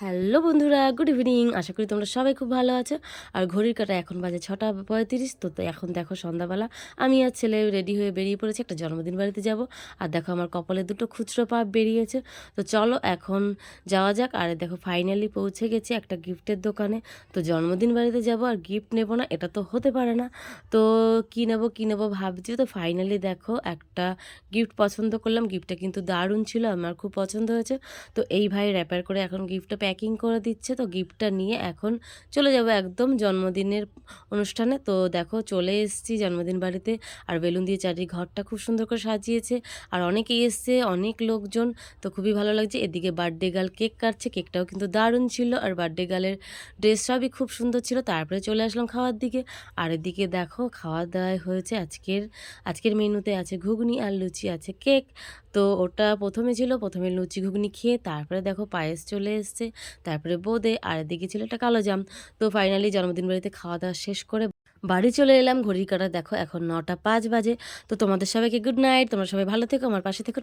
Hello বন্ধুরা, good evening. আশা করি তোমরা সবাই খুব ভালো আছো। আর ঘড়ির কাটা এখন বাজে ছটা পঁয়ত্রিশ, তো এখন দেখো সন্ধ্যাবেলা। আমি আর ছেলে রেডি হয়ে বেরিয়ে পড়েছি, একটা জন্মদিন বাড়িতে যাব। আর দেখো আমার কপালে দুটো খুচরো পাপ বেরিয়েছে। তো চলো এখন যাওয়া যাক। আর দেখো ফাইনালি পৌঁছে গেছি একটা গিফটের দোকানে। তো জন্মদিন বাড়িতে যাব আর গিফট নেব না, এটা তো হতে পারে না। তো কী নেব কী নেব ভাবছি। তো ফাইনালি দেখো একটা গিফট পছন্দ করলাম। গিফটটা কিন্তু দারুণ ছিল, আমার খুব পছন্দ হয়েছে। তো এই ভাই র্যাপার করে এখন গিফটটা প্যাকিং করে দিচ্ছে, তো গিফটটা নিয়ে এখন চলে যাব একদম জন্মদিনের অনুষ্ঠানে। তো দেখো চলে এসেছি জন্মদিন বাড়িতে, আর বেলুন দিয়ে চারি ঘরটা খুব সুন্দর করে সাজিয়েছে। আর অনেকেই এসছে, অনেক লোকজন, তো খুবই ভালো লাগছে। এদিকে বার্থডে গার্ল কেক কাটছে কেকটাও কিন্তু দারুণ ছিল, আর বার্থডে গার্লের ড্রেস সবই খুব সুন্দর ছিল। তারপরে চলে আসলাম খাওয়ার দিকে। আর এদিকে দেখো খাওয়া দাওয়া হয়েছে আজকের আজকের মেনুতে আছে ঘুগনি আর লুচি আছে কেক তো ওটা প্রথমে ছিল, প্রথমে লুচি ঘুগনি খেয়ে তারপরে দেখো পায়েস চলে এসছে। তারপরে বোঁদে আর এদিকে ছিল একটা কালো জাম। তো ফাইনালি জন্মদিন বাড়িতে খাওয়া দাওয়া শেষ করে বাড়ি চলে এলাম। ঘড়ির কাটা দেখো, এখন নটা পাঁচ বাজে। তো তোমাদের সবাইকে গুড নাইট তোমরা সবাই ভালো থেকো, আমার পাশে থেকো।